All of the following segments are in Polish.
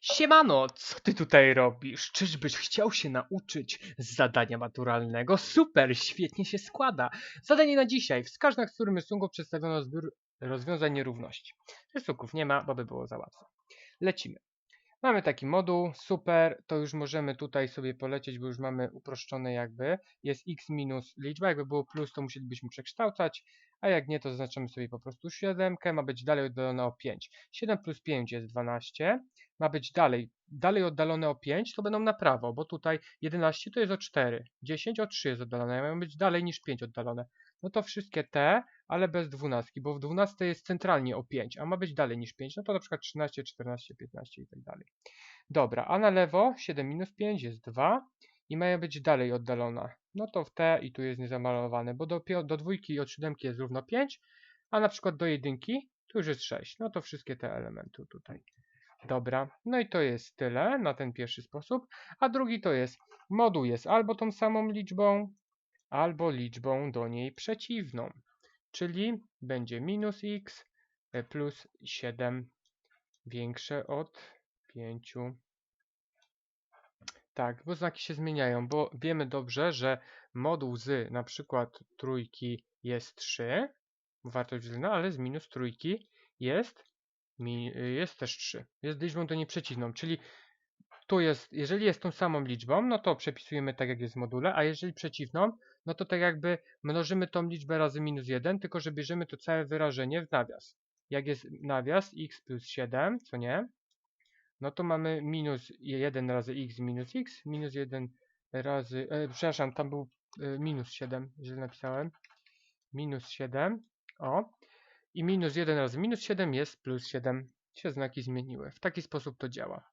Siemano, co ty tutaj robisz? Czyżbyś chciał się nauczyć zadania maturalnego? Super, świetnie się składa. Zadanie na dzisiaj. Wskaż na którym rysunku przedstawiono zbiór rozwiązań nierówności. Rysunków nie ma, bo by było za łatwo. Lecimy. Mamy taki moduł, super, to już możemy tutaj sobie polecieć, bo już mamy uproszczone jakby. Jest x minus liczba, jakby było plus, to musielibyśmy przekształcać, a jak nie, to zaznaczamy sobie po prostu 7, ma być dalej oddalone o 5. 7 plus 5 jest 12, ma być dalej, dalej oddalone o 5, to będą na prawo, bo tutaj 11 to jest o 4, 10 o 3 jest oddalone, mają być dalej niż 5 oddalone. No to wszystkie te, ale bez 12, bo w 12 jest centralnie o 5, a ma być dalej niż 5, no to na przykład 13, 14, 15 i tak dalej. Dobra, a na lewo 7 minus 5 jest 2 i mają być dalej oddalona. No to w te i tu jest niezamalowane, bo do, do dwójki i od siódemki jest równo 5, a na przykład do jedynki tu już jest 6. No to wszystkie te elementy tutaj. Dobra, no i to jest tyle na ten pierwszy sposób, a drugi to jest moduł jest albo tą samą liczbą, albo liczbą do niej przeciwną, czyli będzie minus x plus 7 większe od 5. Tak, bo znaki się zmieniają, bo wiemy dobrze, że moduł z na przykład trójki jest 3, wartość względna, ale z minus trójki jest, jest też 3. Jest liczbą do niej przeciwną, czyli tu jest, jeżeli jest tą samą liczbą, no to przepisujemy tak jak jest w module, a jeżeli przeciwną, no to tak jakby mnożymy tą liczbę razy minus 1, tylko że bierzemy to całe wyrażenie w nawias. Jak jest nawias x plus 7, co nie? No to mamy minus 1 razy x minus x, minus 1 razy, e, przepraszam, tam był e, minus 7, źle napisałem. Minus 7, o. I minus 1 razy minus 7 jest plus 7. Się znaki zmieniły. W taki sposób to działa.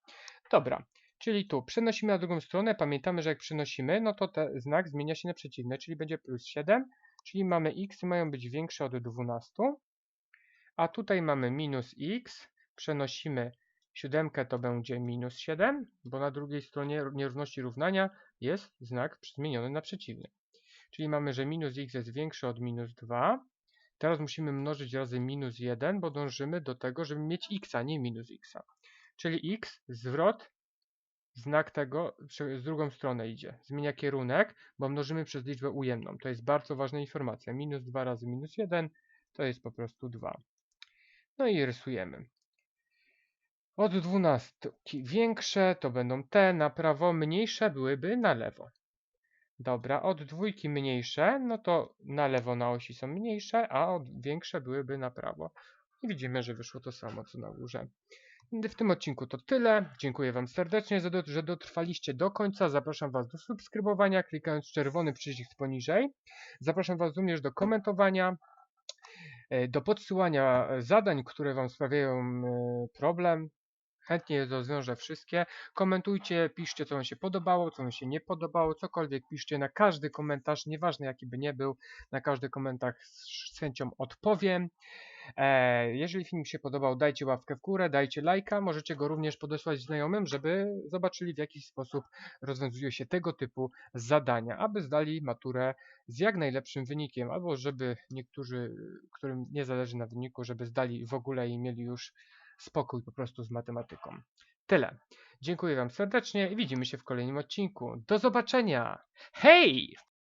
Dobra, czyli tu przenosimy na drugą stronę. Pamiętamy, że jak przenosimy, no to ten znak zmienia się na przeciwny, czyli będzie plus 7. Czyli mamy x mają być większe od 12. A tutaj mamy minus x. Przenosimy siódemkę, to będzie minus 7, bo na drugiej stronie nierówności równania jest znak zmieniony na przeciwny. Czyli mamy, że minus x jest większe od minus 2. Teraz musimy mnożyć razy minus 1, bo dążymy do tego, żeby mieć x, a nie minus x. Czyli x, zwrot, znak tego z drugą stronę idzie. Zmienia kierunek, bo mnożymy przez liczbę ujemną. To jest bardzo ważna informacja. Minus 2 razy minus 1 to jest po prostu 2. No i rysujemy. Od 12 większe to będą te na prawo, mniejsze byłyby na lewo. Dobra, od dwójki mniejsze, no to na lewo na osi są mniejsze, a od większe byłyby na prawo. I widzimy, że wyszło to samo co na górze. W tym odcinku to tyle. Dziękuję Wam serdecznie, za że dotrwaliście do końca. Zapraszam Was do subskrybowania, klikając czerwony przycisk poniżej. Zapraszam Was również do komentowania, e, do podsyłania zadań, które Wam sprawiają e, problem. Chętnie rozwiążę wszystkie. Komentujcie, piszcie, co Wam się podobało, co Wam się nie podobało, cokolwiek piszcie na każdy komentarz, nieważne jaki by nie był, na każdy komentarz z chęcią odpowiem. E, jeżeli film się podobał, dajcie łapkę w górę, dajcie lajka, możecie go również podesłać znajomym, żeby zobaczyli w jaki sposób rozwiązują się tego typu zadania, aby zdali maturę z jak najlepszym wynikiem, albo żeby niektórzy, którym nie zależy na wyniku, żeby zdali w ogóle i mieli już spokój po prostu z matematyką. Tyle. Dziękuję Wam serdecznie i widzimy się w kolejnym odcinku. Do zobaczenia! Hej!